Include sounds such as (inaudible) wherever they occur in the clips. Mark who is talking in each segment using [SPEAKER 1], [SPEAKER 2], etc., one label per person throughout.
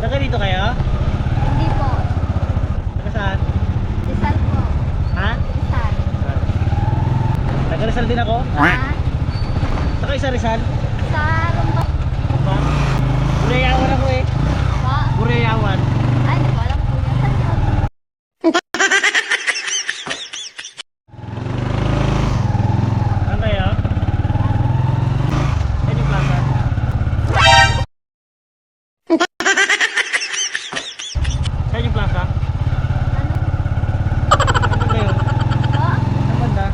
[SPEAKER 1] Taga dito kayo?
[SPEAKER 2] Hindi po.
[SPEAKER 1] Taga saan?
[SPEAKER 2] Rizal po.
[SPEAKER 1] Ha?
[SPEAKER 2] Rizal.
[SPEAKER 1] Taga Rizal din ako?
[SPEAKER 2] Ha?
[SPEAKER 1] Taga isa Rizal?
[SPEAKER 2] Sa Rumba
[SPEAKER 1] Ba? Burayawan ako eh.
[SPEAKER 2] po.
[SPEAKER 1] Burayawan.
[SPEAKER 2] Ay, hindi ko alam po yan. Saan yun?
[SPEAKER 1] Saan kayo? Saan yung plaza? Saan yung plaza?
[SPEAKER 2] Ano?
[SPEAKER 1] Saan kayo?
[SPEAKER 2] Po?
[SPEAKER 1] Saan banda?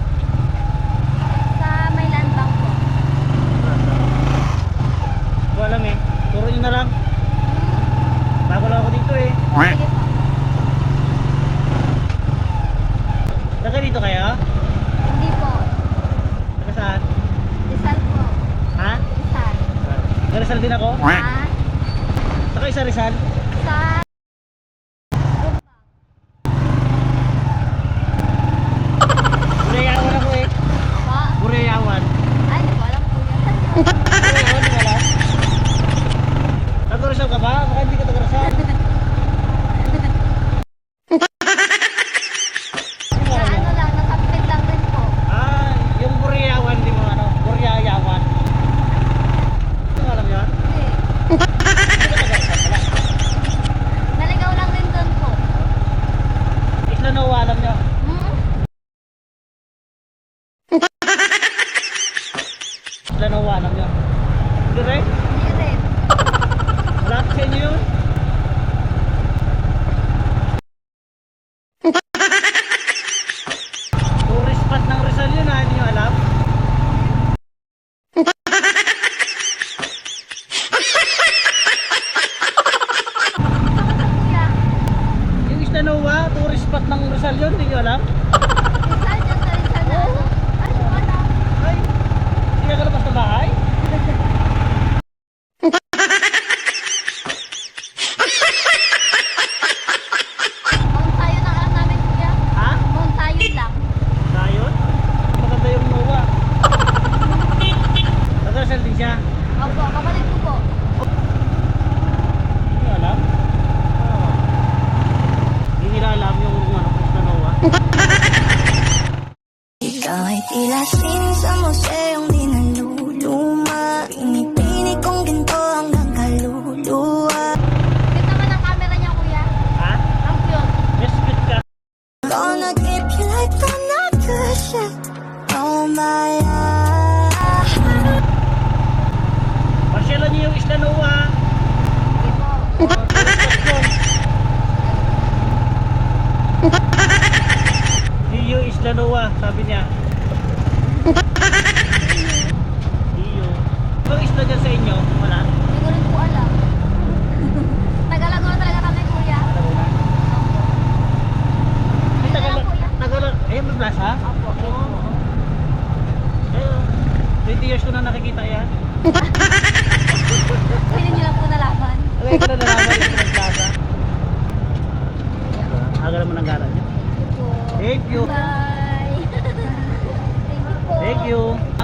[SPEAKER 2] Sa may land bank po.
[SPEAKER 1] Plaza. Hindi ko alam eh. Turo nyo na lang. Bago lang ako dito eh. Taga dito kayo?
[SPEAKER 2] Hindi po.
[SPEAKER 1] Taga saan?
[SPEAKER 2] Rizal po.
[SPEAKER 1] Ha?
[SPEAKER 2] Rizal.
[SPEAKER 1] Taga Rizal din ako?
[SPEAKER 2] Ha?
[SPEAKER 1] Taga isa Rizal?
[SPEAKER 2] Sa
[SPEAKER 1] Burayawan ako eh. Burayawan.
[SPEAKER 2] Ay, hindi ko alam po yan. Saan yun?
[SPEAKER 1] Burayawan, di ba alam? Taga Rizal ka ba? Baka hindi ka taga Rizal. Ano alam mo?
[SPEAKER 2] lang, nasapit lang rin po.
[SPEAKER 1] Ah, yung Burayawan, di mo ano? Alam yun?
[SPEAKER 2] Hindi.
[SPEAKER 1] Hindi taga Rizal pala.
[SPEAKER 2] Naligaw lang rin doon po.
[SPEAKER 1] Isla Noa, alam nyo?
[SPEAKER 2] Hmm?
[SPEAKER 1] Isla Noa, alam nyo? Hindi?
[SPEAKER 2] Hindi rin.
[SPEAKER 1] Inyo yun? Tourist spot ng Rizal yun ha, hindi nyo alam? Yung Isla Noa, tourist spot ng Rizal yun, hindi nyo alam?
[SPEAKER 2] Rizal dyan sa Rizal na ano? Ay, wala.
[SPEAKER 1] Ay, hindi ka kalabas ng bahay?
[SPEAKER 2] Mount Zion ang alam namin kuya.
[SPEAKER 1] Ha?
[SPEAKER 2] Mount Zion lang.
[SPEAKER 1] Sayon? Maganda yung Noa. Taga Rizal din siya.
[SPEAKER 2] Opo, kapatid ko po.
[SPEAKER 1] Hindi nyo alam? Oo. Hindi nila alam yung ano, Isla Noa.
[SPEAKER 3] Sining sa museong di naluluma Pinipini kong ginto hanggang kaluluwa
[SPEAKER 2] Cute naman ang camera niya kuya.
[SPEAKER 1] Ha?
[SPEAKER 2] Ang cute.
[SPEAKER 1] Yes, good ka.
[SPEAKER 3] Gonna keep you like good shit Oh my God
[SPEAKER 1] Pasyalan niyo yung Isla Noa.
[SPEAKER 2] Sige po.
[SPEAKER 1] Oh, tourist spot yun. Iyo Isla Noa, sabi niya. Iyo. Ibang isla dyan sa inyo? Wala?
[SPEAKER 2] Hindi ko rin po alam. (laughs) Tagalagor talaga kami kuya.
[SPEAKER 1] Ay,
[SPEAKER 2] Ayun na
[SPEAKER 1] tagal,
[SPEAKER 2] lang kuya.
[SPEAKER 1] tagal, ayun may plaza?
[SPEAKER 2] Opo.
[SPEAKER 1] Ayun, 20 years ko na nakikita yan.
[SPEAKER 2] Pwede niyo lang po nalaman.
[SPEAKER 1] Ay, ko na nalaman yung plaza. Aga naman ang garan niya. Thank you.
[SPEAKER 2] Bye. Thank you po.
[SPEAKER 1] Thank you.